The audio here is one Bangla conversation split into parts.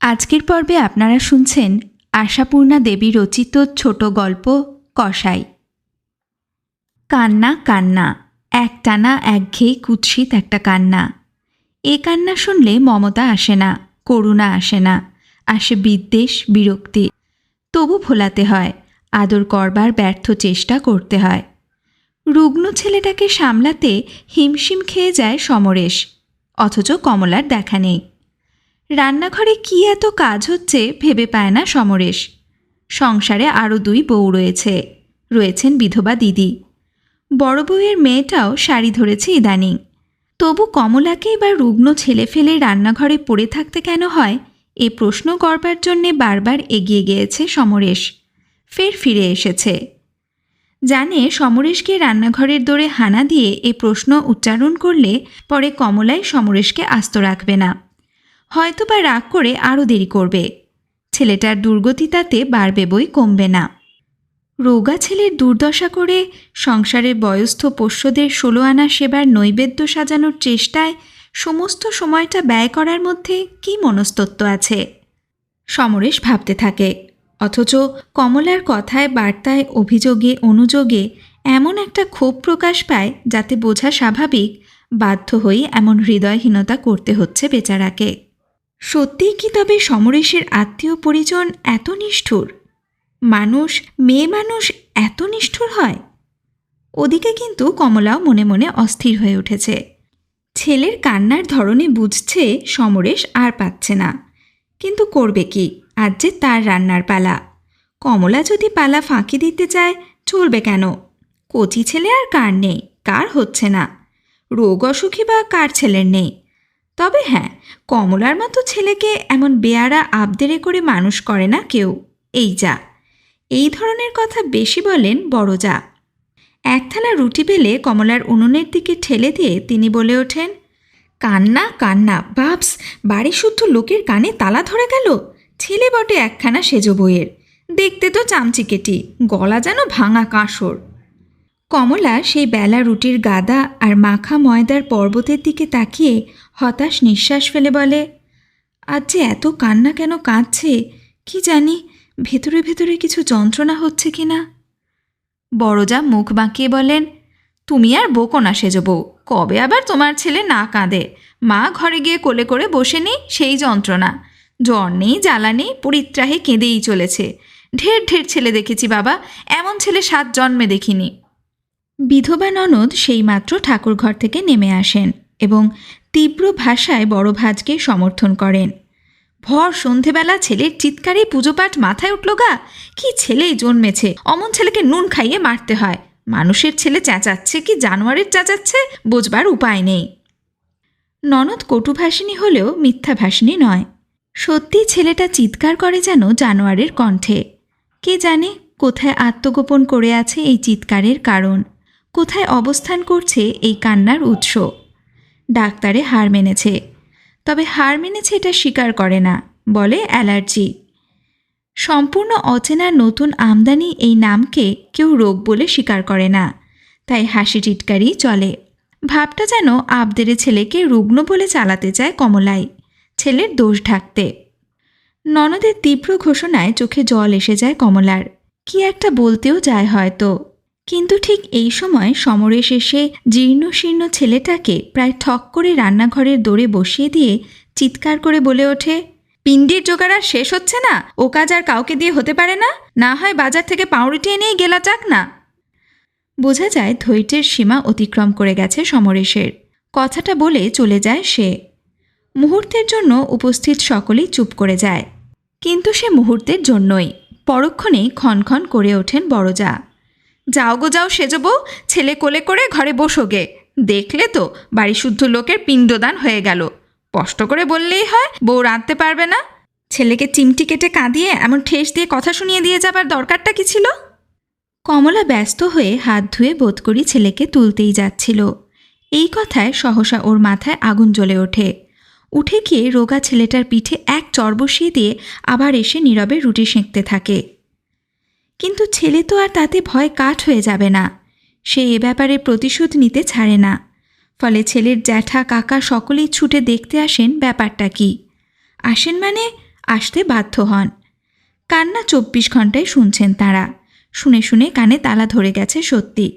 আজকের পর্বে আপনারা শুনছেন আশাপূর্ণা দেবী রচিত ছোট গল্প কসাই। কান্না কান্না একটানা একঘেয়ে কুৎসিত একটা কান্না। এ কান্না শুনলে মমতা আসে না, করুণা আসে না, আসে বিদ্বেষ, বিরক্তি। তবু ভোলাতে হয়, আদর করবার ব্যর্থ চেষ্টা করতে হয়। রুগ্ন ছেলেটাকে সামলাতে হিমশিম খেয়ে যায় সমরেশ, অথচ কমলার দেখা নেই। রান্নাঘরে কি এত কাজ হচ্ছে ভেবে পায় না সমরেশ। সংসারে আরও দুই বউ রয়েছে, রয়েছেন বিধবা দিদি। বড় বউয়ের মেয়েটাও শাড়ি ধরেছে ইদানিং। তবু কমলাকেই বা রুগ্ন ছেলে ফেলে রান্নাঘরে পড়ে থাকতে কেন হয়, এ প্রশ্ন করবার জন্যে বারবার এগিয়ে গিয়েছে সমরেশ। ফের ফিরে এসেছে। জানে সমরেশকে রান্নাঘরের দোরে হানা দিয়ে এ প্রশ্ন উচ্চারণ করলে পরে কমলাই সমরেশকে আস্ত রাখবে না। হয়তো বা রাগ করে আরও দেরি করবে। ছেলেটার দুর্গতি তাতে বাড়বে বই কমবে না। রোগা ছেলের দুর্দশা করে সংসারের বয়স্থ পোষ্যদের ষোলো আনা সেবার নৈবেদ্য সাজানোর চেষ্টায় সমস্ত সময়টা ব্যয় করার মধ্যে কী মনস্তত্ব আছে? সমরেশ ভাবতে থাকে, অথচ কমলার কথায়, বার্তায়, অভিযোগে, অনুযোগে এমন একটা ক্ষোভ প্রকাশ পায় যাতে বোঝা স্বাভাবিক বাধ্য হয়ে এমন হৃদয়হীনতা করতে হচ্ছে বেচারাকে। সত্যিই কি তবে সমরেশের আত্মীয় পরিজন এত নিষ্ঠুর? মানুষ, মেয়ে মানুষ এত নিষ্ঠুর হয়? ওদিকে কিন্তু কমলাও মনে মনে অস্থির হয়ে উঠেছে। ছেলের কান্নার ধরনে বুঝছে সমরেশ আর পাচ্ছে না। কিন্তু করবে কি? আজ যে তার রান্নার পালা। কমলা যদি পালা ফাঁকি দিতে চায়, চলবে কেন? কচি ছেলে আর কার নেই? কার হচ্ছে না? রোগ অসুখী বা কার ছেলের নেই? তবে হ্যাঁ কমলার মতো ছেলেকে এমন বেয়ারা আবদেরে করে মানুষ করে না কেউ। এই যা। এই ধরনের কথা বেশি বলেন বড় যা। এক থালা রুটি পেলে কমলার উনুনের দিকে ঠেলে দিয়ে তিনি বলে ওঠেন, কান্না কান্না, বাপস বাড়ি শুদ্ধ লোকের কানে তালা ধরে গেল? ছেলে বটে একখানা সেজো বইয়ের। দেখতে তো চামচিকেটি, গলা যেন ভাঙা কাঁসর। কমলা সেই বেলা রুটির গাদা আর মাখা ময়দার পর্বতের দিকে তাকিয়ে হতাশ নিঃশ্বাস ফেলে বলে, আজ যে এত কান্না কেন কাঁদছে? কি জানি ভেতরে ভেতরে কিছু যন্ত্রণা হচ্ছে কি না? বড়জা মুখ বাঁকিয়ে বলেন, তুমি আর বকো না সেজ বউ, কবে আবার তোমার ছেলে না কাঁদে? মা ঘরে গিয়ে কোলে করে বসে নেই সেই যন্ত্রণা। জ্বর নেই, জ্বালা নেই, পরিত্রাহে কেঁদেই চলেছে। ঢের ঢের ছেলে দেখেছি বাবা, এমন ছেলে সাত জন্মে দেখিনি। বিধবা ননদ সেইমাত্র ঠাকুরঘর থেকে নেমে আসেন এবং তীব্র ভাষায় বড় ভাজকে সমর্থন করেন। ভর সন্ধেবেলা ছেলের চিৎকারে পুজোপাঠ মাথায় উঠল গা। কি ছেলেই জন্মেছে? অমন ছেলেকে নুন খাইয়ে মারতে হয়। মানুষের ছেলে চেঁচাচ্ছে কি জানোয়ারের চেঁচাচ্ছে? বোঝবার উপায় নেই। ননদ কটুভাষিনী হলেও মিথ্যা মিথ্যাভাষিনী নয়। সত্যি ছেলেটা চিৎকার করে যেন জানোয়ারের কণ্ঠে। কে জানে কোথায় আত্মগোপন করে আছে এই চিৎকারের কারণ। কোথায় অবস্থান করছে এই কান্নার উৎস? ডাক্তারে হার মেনেছে। তবে হার মেনেছে এটা স্বীকার করে না, বলে অ্যালার্জি। সম্পূর্ণ অচেনা নতুন আমদানি এই নামকে কেউ রোগ বলে স্বীকার করে না, তাই হাসি টিটকারি চলে। ভাবটা যেন আবদেরে ছেলেকে রুগ্ন বলে চালাতে চায় কমলাই, ছেলের দোষ ঢাকতে। ননদের তীব্র ঘোষণায় চোখে জল এসে যায় কমলার। কি একটা বলতেও যায় হয়তো। কিন্তু ঠিক এই সময় সমরেশ এসে জীর্ণ শীর্ণ ছেলেটাকে প্রায় ঠক করে রান্নাঘরের দোরে বসিয়ে দিয়ে চিৎকার করে বলে ওঠে, পিণ্ডির জোগাড় আর শেষ হচ্ছে না? ও কাজ আর কাউকে দিয়ে হতে পারে না? না হয় বাজার থেকে পাউরুটি এনেই গেলা চাক না? বোঝা যায় ধৈর্যের সীমা অতিক্রম করে গেছে সমরেশের। কথাটা বলে চলে যায় সে। মুহূর্তের জন্য উপস্থিত সকলেই চুপ করে যায়। কিন্তু সে মুহূর্তের জন্যই। পরক্ষণেই ক্ষণক্ষণ করে ওঠেন বড়জা। যাও গো, যাও সেজবো ছেলে কোলে করে ঘরে বসো গে। দেখলে তো বাড়ি শুদ্ধ লোকের পিণ্ডদান হয়ে গেল। স্পষ্ট করে বললেই হয়, বউ রাঁধতে পারবে না। ছেলেকে চিমটি কেটে কাঁদিয়ে এমন ঠেস দিয়ে কথা শুনিয়ে দিয়ে যাবার দরকারটা কি ছিল? কমলা ব্যস্ত হয়ে হাত ধুয়ে বোধ করি ছেলেকে তুলতেই যাচ্ছিল। এই কথায় সহসা ওর মাথায় আগুন জ্বলে ওঠে। উঠে গিয়ে রোগা ছেলেটার পিঠে এক চর বসিয়ে দিয়ে আবার এসে নীরবে রুটি সেঁকতে থাকে। কিন্তু ছেলে তো আর তাতে ভয় কাঠ হয়ে যাবে না। সে এ ব্যাপারে প্রতিশোধ নিতে ছাড়ে না। ফলে ছেলের জ্যাঠা কাকা সকলেই ছুটে দেখতে আসেন ব্যাপারটা কি। আসেন মানে আসতে বাধ্য হন। কান্না চব্বিশ ঘন্টায় শুনছেন তারা। শুনে শুনে কানে তালা ধরে গেছে সত্যি।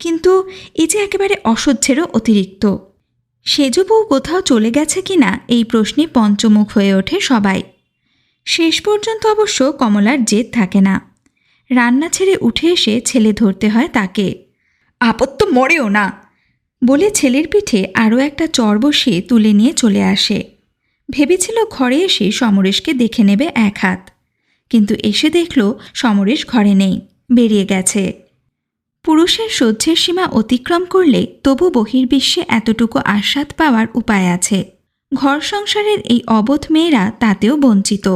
কিন্তু এ যে একেবারে অসহ্যেরও অতিরিক্ত। সেজ বউ কোথাও চলে গেছে কিনা এই প্রশ্নে পঞ্চমুখ হয়ে ওঠে সবাই। শেষ পর্যন্ত অবশ্য কমলার জেদ থাকে না। রান্না ছেড়ে উঠে এসে ছেলে ধরতে হয় তাকে। আপত্ত মরেও না! বলে ছেলের পিঠে আরও একটা চর বসিয়ে তুলে নিয়ে চলে আসে। ভেবেছিল ঘরে এসে সমরেশকে দেখে নেবে এক হাত। কিন্তু এসে দেখল সমরেশ ঘরে নেই, বেরিয়ে গেছে। পুরুষের সহ্যের সীমা অতিক্রম করলে তবু বহির্বিশ্বে এতটুকু আস্বাদ পাওয়ার উপায় আছে। ঘর সংসারের এই অবোধ মেয়েরা তাতেও বঞ্চিত।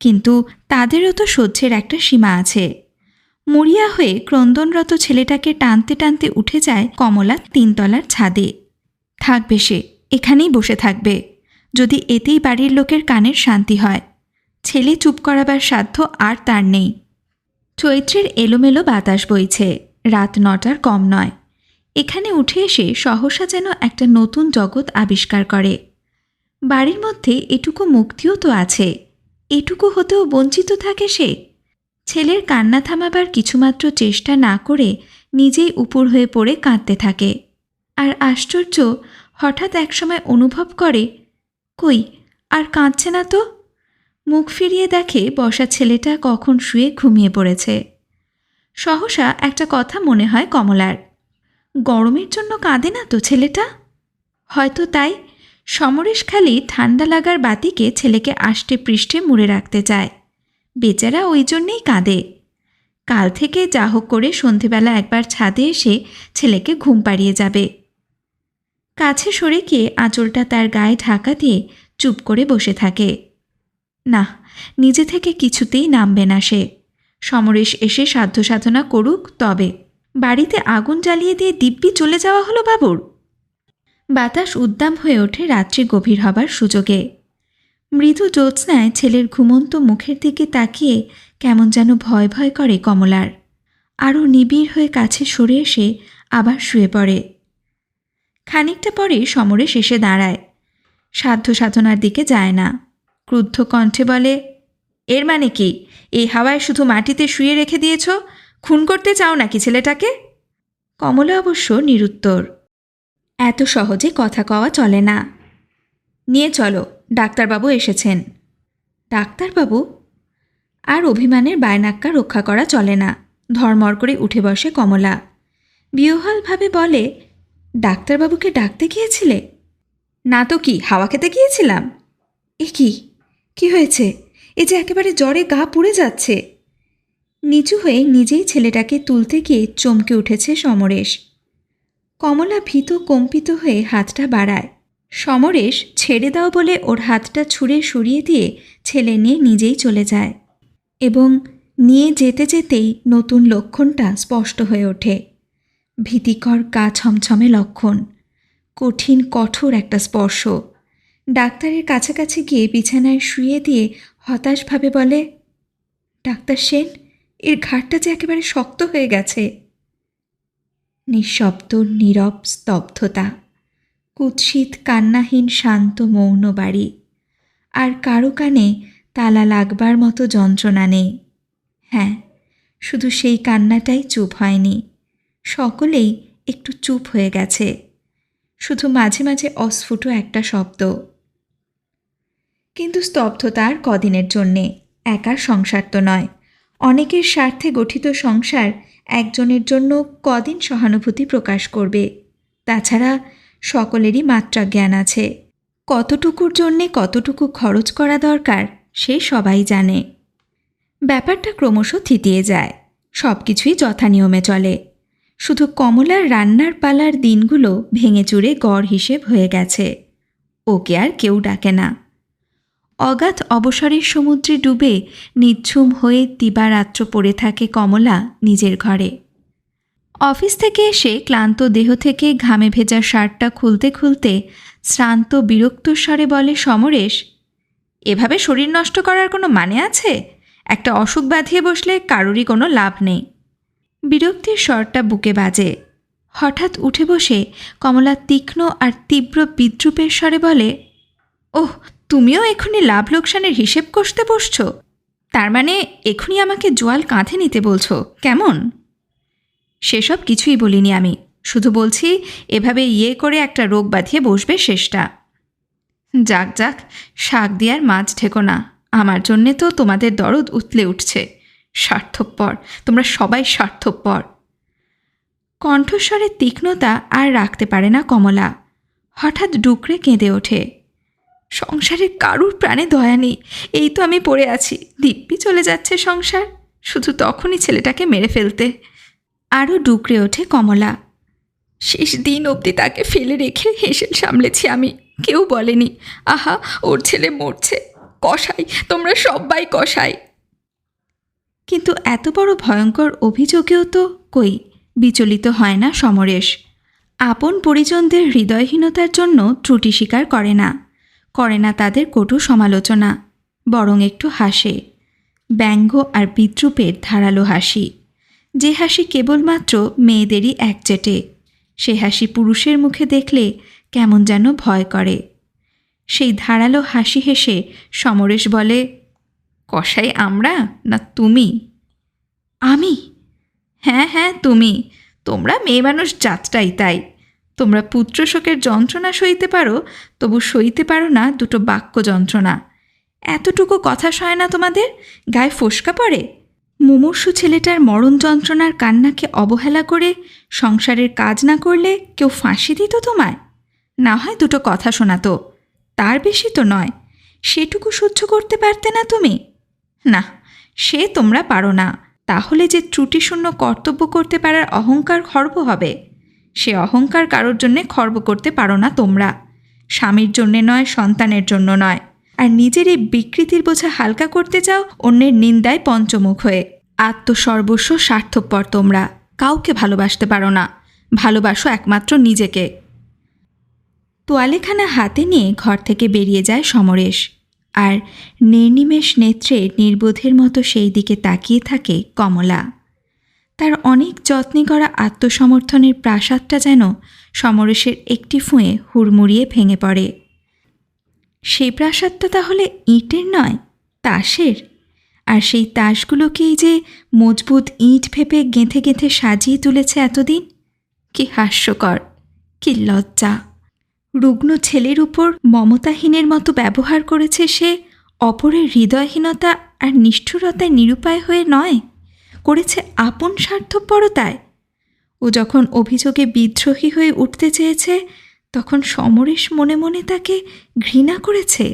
কিন্তু তাদেরও তো সহ্যের একটা সীমা আছে। মরিয়া হয়ে ক্রন্দনরত ছেলেটাকে টানতে টানতে উঠে যায় কমলা তিনতলার ছাদে। থাকবে সে, এখানেই বসে থাকবে। যদি এতেই বাড়ির লোকের কানের শান্তি হয়। ছেলে চুপ করাবার সাধ্য আর তার নেই। চৈত্রের এলোমেলো বাতাস বইছে, রাত নটার কম নয়। এখানে উঠে এসে সহসা যেন একটা নতুন জগৎ আবিষ্কার করে। বাড়ির মধ্যে এটুকু মুক্তিও তো আছে। এটুকু হতেও বঞ্চিত থাকে সে। ছেলের কান্না থামাবার কিছুমাত্র চেষ্টা না করে নিজেই উপর হয়ে পড়ে কাঁদতে থাকে। আর আশ্চর্য, হঠাৎ একসময় অনুভব করে, কই, আর কাঁদছে না তো? মুখ ফিরিয়ে দেখে বসা ছেলেটা কখন শুয়ে ঘুমিয়ে পড়েছে। সহসা একটা কথা মনে হয় কমলার। গরমের জন্য কাঁদে না তো ছেলেটা? হয়তো তাই সমরেশ খালি ঠান্ডা লাগার বাতিকে ছেলেকে আষ্টে পৃষ্ঠে মুড়ে রাখতে চায়। বেচারা ওই জন্যেই কাঁদে। কাল থেকে যা হোক করে সন্ধেবেলা একবার ছাদে এসে ছেলেকে ঘুম পাড়িয়ে যাবে। কাছে সরে গিয়ে আঁচলটা তার গায়ে ঢাকা দিয়ে চুপ করে বসে থাকে। না, নিজে থেকে কিছুতেই নামবে না সে। সমরেশ এসে সাধ্য সাধনা করুক তবে। বাড়িতে আগুন জ্বালিয়ে দিয়ে দিব্যি চলে যাওয়া হলো বাবুর? বাতাস উদ্দাম হয়ে ওঠে রাত্রি গভীর হবার সুযোগে। মৃদু জ্যোৎস্নায় ছেলের ঘুমন্ত মুখের দিকে তাকিয়ে কেমন যেন ভয় ভয় করে কমলার। আরও নিবিড় হয়ে কাছে সরে এসে আবার শুয়ে পড়ে। খানিকটা পরে সমরে শেষে দাঁড়ায়। সাধ্য সাধনার দিকে যায় না। ক্রুদ্ধ কণ্ঠে বলে, এর মানে কি? এই হাওয়ায় শুধু মাটিতে শুয়ে রেখে দিয়েছ? খুন করতে চাও নাকি ছেলেটাকে? কমলা অবশ্য নিরুত্তর। এত সহজে কথা কওয়া চলে না। নিয়ে চলো, ডাক্তারবাবু এসেছেন। ডাক্তারবাবু? আর অভিমানের বায়নাক্কা রক্ষা করা চলে না, ধর্মর করে উঠে বসে কমলা। বিহ্বলভাবে বলে, ডাক্তারবাবুকে ডাকতে গিয়েছিলে? না তো কি, হাওয়া খেতে গিয়েছিলাম। এ কি কি হয়েছে? এ যে একেবারে জ্বরে গা পুড়ে যাচ্ছে। নিচু হয়ে নিজেই ছেলেটাকে তুলতে গিয়ে চমকে উঠেছে সমরেশ। কমলা ভীত কম্পিত হয়ে হাতটা বাড়ায়। সমরেশ, ছেড়ে দাও বলে ওর হাতটা ছুঁড়ে সরিয়ে দিয়ে ছেলে নিয়ে নিজেই চলে যায় এবং নিয়ে যেতে যেতেই নতুন লক্ষণটা স্পষ্ট হয়ে ওঠে। ভীতিকর গা ছমছমে লক্ষণ, কঠিন কঠোর একটা স্পর্শ। ডাক্তারের কাছাকাছি গিয়ে বিছানায় শুয়ে দিয়ে হতাশভাবে বলে, ডাক্তার সেন, এর ঘাটটা যে একেবারে শক্ত হয়ে গেছে। নিঃশব্দ, নীরব স্তব্ধতা। কুৎসিত, কান্নাহীন, শান্ত, মৌন বাড়ি। আর কারও কানে তালা লাগবার মতো যন্ত্রণা নেই। হ্যাঁ শুধু সেই কান্নাটাই চুপ হয়নি। সকলেই একটু চুপ হয়ে গেছে। শুধু মাঝে মাঝে অস্ফুট একটা শব্দ। কিন্তু স্তব্ধতা আর কদিনের জন্যে একার সংসার তো নয়। অনেকের স্বার্থে গঠিত সংসার একজনের জন্য কদিন সহানুভূতি প্রকাশ করবে। তাছাড়া সকলেরই মাত্রা জ্ঞান আছে। কতটুকুর জন্যে কতটুকু খরচ করা দরকার, সে সবাই জানে। ব্যাপারটা ক্রমশ থিতিয়ে যায়। সব কিছুই যথানিয়মে চলে। শুধু কমলার রান্নার পালার দিনগুলো ভেঙে চুরে গড় হিসেব হয়ে গেছে। ওকে আর কেউ ডাকে না। অগাধ অবসরের সমুদ্রে ডুবে নিঝুম হয়ে দিবারাত্র পড়ে থাকে কমলা নিজের ঘরে। অফিস থেকে এসে ক্লান্ত দেহ থেকে ঘামে ভেজা শার্টটা খুলতে খুলতে শ্রান্ত বিরক্ত স্বরে বলে, সমরেশ, এভাবে শরীর নষ্ট করার কোনো মানে আছে? একটা অসুখ বাঁধিয়ে বসলে কারোরই কোনো লাভ নেই। বিরক্তির স্বরটা বুকে বাজে। হঠাৎ উঠে বসে কমলা তীক্ষ্ণ আর তীব্র বিদ্রুপের স্বরে বলে, ওহ তুমিও এখনই লাভ লোকসানের হিসেব কষতে বসছো? তার মানে এখনই আমাকে জোয়াল কাঁধে নিতে বলছো? কেমন? সেসব কিছুই বলিনি আমি। শুধু বলছি, এভাবে ইয়ে করে একটা রোগ বাঁধিয়ে বসবে শেষটা। যাক যাক, শাক দিয়ার মাছ ঠেকো না। আমার জন্যে তো তোমাদের দরদ উতলে উঠছে। স্বার্থপর, তোমরা সবাই স্বার্থপর। কণ্ঠস্বরের তীক্ষ্ণতা আর রাখতে পারে না কমলা। হঠাৎ ডুকরে কেঁদে ওঠে। সংসারের কারুর প্রাণে দয়া নেই। এই তো আমি পড়ে আছি। দিব্যি চলে যাচ্ছে সংসার। শুধু তখনই ছেলেটাকে মেরে ফেলতে। আরও ডুকরে ওঠে কমলা। শেষ দিন অবধি তাকে ফেলে রেখে হেসেল সামলেছি আমি। কেউ বলেনি, আহা, ওর ছেলে মরছে। কষাই তোমরা সবাই কষাই কিন্তু এত বড় ভয়ঙ্কর অভিযোগেও তো কই? বিচলিত হয় না সমরেশ। আপন পরিজনদের হৃদয়হীনতার জন্য ত্রুটি স্বীকার করে না। করে না তাদের কটু সমালোচনা, বরং একটু হাসে। ব্যঙ্গ আর বিদ্রুপের ধারালো হাসি। যে হাসি কেবলমাত্র মেয়েদেরই একচেটে, সে হাসি পুরুষের মুখে দেখলে কেমন যেন ভয় করে। সেই ধারালো হাসি হেসে সমরেশ বলে কষাই আমরা না তুমি? আমি? হ্যাঁ হ্যাঁ তুমি। তোমরা মেয়ে মানুষ জাতটাই তাই। তোমরা পুত্র শোকের যন্ত্রণা সইতে পারো, তবু সইতে পারো না দুটো বাক্য যন্ত্রণা। এতটুকু কথা সয় না তোমাদের? গায়ে ফোসকা পড়ে? মুমূর্ষু ছেলেটার মরণ যন্ত্রণার কান্নাকে অবহেলা করে সংসারের কাজ না করলে কেউ ফাঁসি দিত তোমায়? না হয় দুটো কথা শোনাতো। তার বেশি তো নয়। সেটুকু সহ্য করতে পারতে না তুমি? না, সে তোমরা পারো না। তাহলে যে ত্রুটিশূন্য কর্তব্য করতে পারার অহংকার খর্ব হবে। সে অহংকার কারোর জন্যে খর্ব করতে পারো না তোমরা। স্বামীর জন্যে নয়, সন্তানের জন্য নয়। আর নিজের এই বিকৃতির বোঝা হালকা করতে চাও, অন্যের নিন্দায় পঞ্চমুখ হয়ে। আত্মসর্বস্ব স্বার্থপর তোমরা। কাউকে ভালোবাসতে পারো না। ভালোবাসো একমাত্র নিজেকে। তোয়ালেখানা হাতে নিয়ে ঘর থেকে বেরিয়ে যায় সমরেশ। আর নির্নিমেষ নেত্রে নির্বোধের মতো সেই দিকে তাকিয়ে থাকে কমলা। তার অনেক যত্নে করা আত্মসমর্থনের প্রাসাদটা যেন সমরেশের একটি ফুঁয়ে হুড়মুড়িয়ে ভেঙে পড়ে। সেই প্রাসাদটা তাহলে ইটের নয়, তাসের? আর সেই তাসগুলোকেই যে মজবুত ইট ভেপে গেঁথে গেঁথে সাজিয়ে তুলেছে এতদিন? কি হাস্যকর, কি লজ্জা। রুগ্ন ছেলের উপর মমতাহীনের মতো ব্যবহার করেছে সে অপরের হৃদয়হীনতা আর নিষ্ঠুরতায় নিরুপায় হয়ে নয়? করেছে আপন স্বার্থপরতায়। ও যখন অভিযোগে বিদ্রোহী হয়ে উঠতে চেয়েছে, তখন সমরেশ মনে মনে তাকে ঘৃণা করেছে।